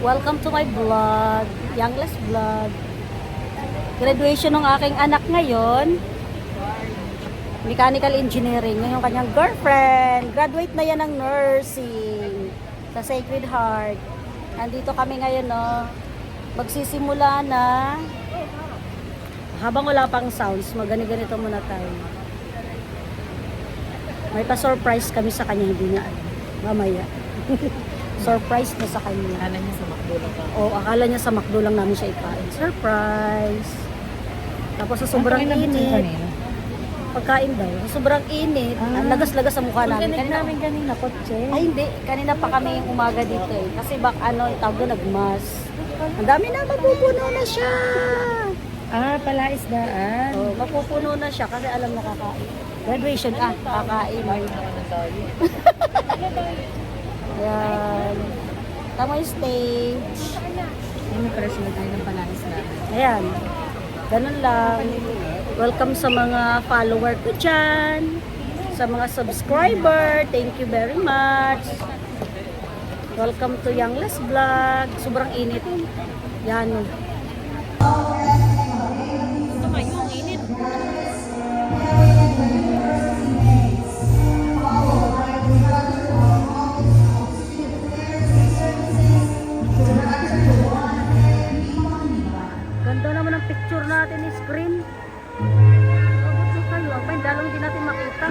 welcome to my vlog, Youngless Vlog. Graduation ng aking anak ngayon. Mechanical Engineering. Yung kanyang girlfriend. Graduate na yan ng nursing sa Sacred Heart. Nandito kami ngayon, no. Magsisimula na. Habang wala pang sounds, magani-ganito muna tayo. May pa-surprise kami sa kanya, hindi niya alam. Mamaya. Surprise na sa kanya. Akala niya sa McDo lang pa. O, akala niya sa McDo lang namin siya ipain. Surprise! Tapos sa sobrang init, pagkain daw, sa sobrang init, Ah. ang lagas-lagas sa mukha namin. Kanina, namin kanina, kotse. ay hindi, kanina pa kami yung umaga dito eh. Kasi bak ano, tawag doon, nagmas. Ang dami na, mapupuno na siya! Ah, pala isdaan. O, mapupuno na siya kasi alam na kakain. Graduation, ah, kakain. Ayan. Tama yung stage. Ano pala sila tayo ng pala isdaan. Ayan. Ganun lang. Welcome sa mga follower ko dyan. Sa mga subscriber. Thank you very much. Welcome to Youngless Vlog. Sobrang init. Yan. Ito Pain, dalong hindi natin makita.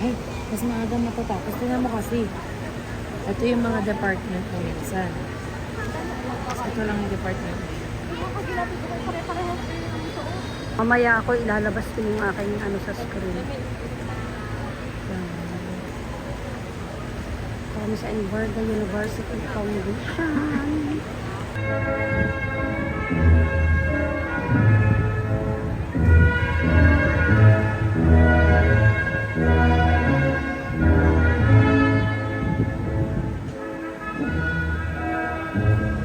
Ay, mas maaga matatapos. Tingnan mo kasi. Ito yung mga department mo minsan. Ito lang yung department mo. Mamaya ako ilalabas ko yung aking ano sa screen. Kami sa Enverga University Foundation. Lincoln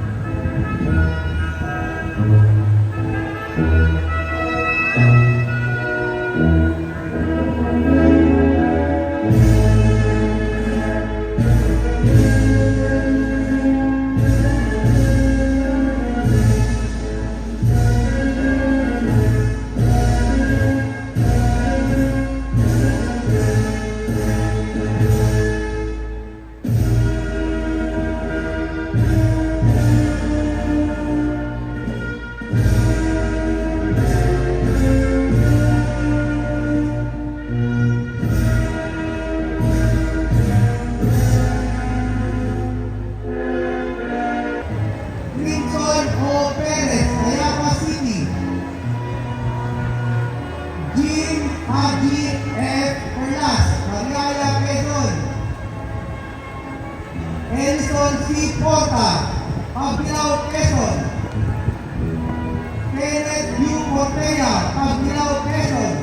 Haji F. Perlas, Mariaya, Quezon. Elson C. Porta, Pagbilao, Quezon. Kenneth U. Cortea, Pagbilao, Quezon.